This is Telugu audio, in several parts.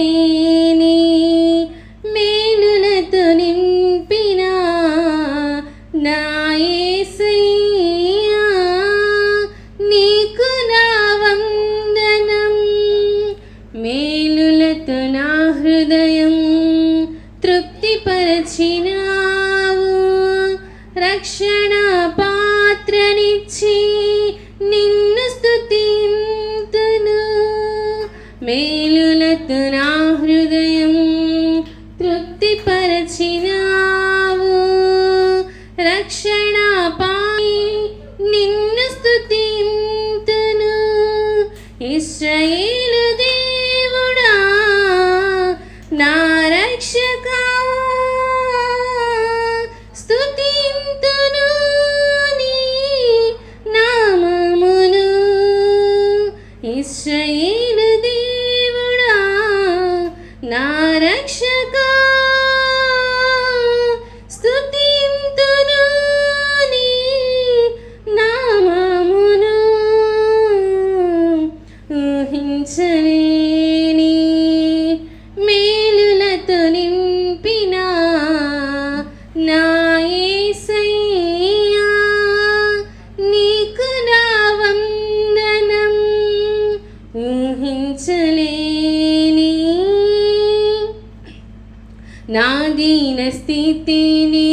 ఊహించలేని మేలులతో నింపిన నా యేసయ్యా, నీకు నా వందనం. మేలులతో నా హృదయం తృప్తిపరచినావు. రక్షణ పాత్రనిచ్చి తృప్తిపరచినావు రక్షణ పాయి నిన్ను స్థుతింతును ఇశ్రాయేలు దేవుడా నా రక్షక స్థుతింతును నీ నామమును. ఇశ్రాయేలు ఊహించలేని మేలులతో నింపిన నాయసయ్యా నీకు నా వందనం ఊహించలేని నా దీన స్థితిని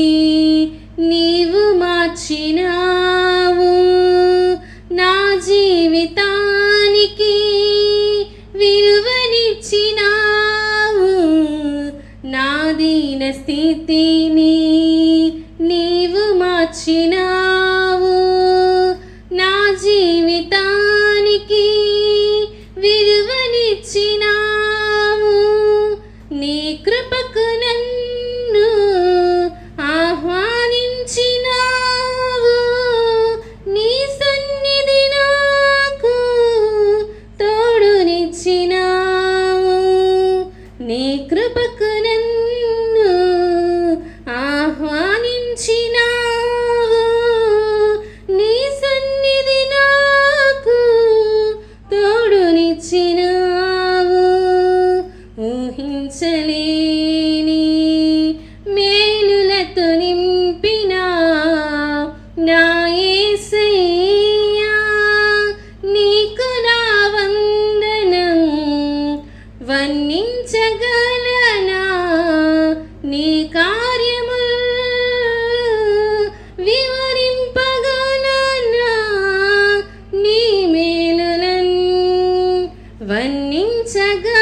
నీ వర్ణించగలనా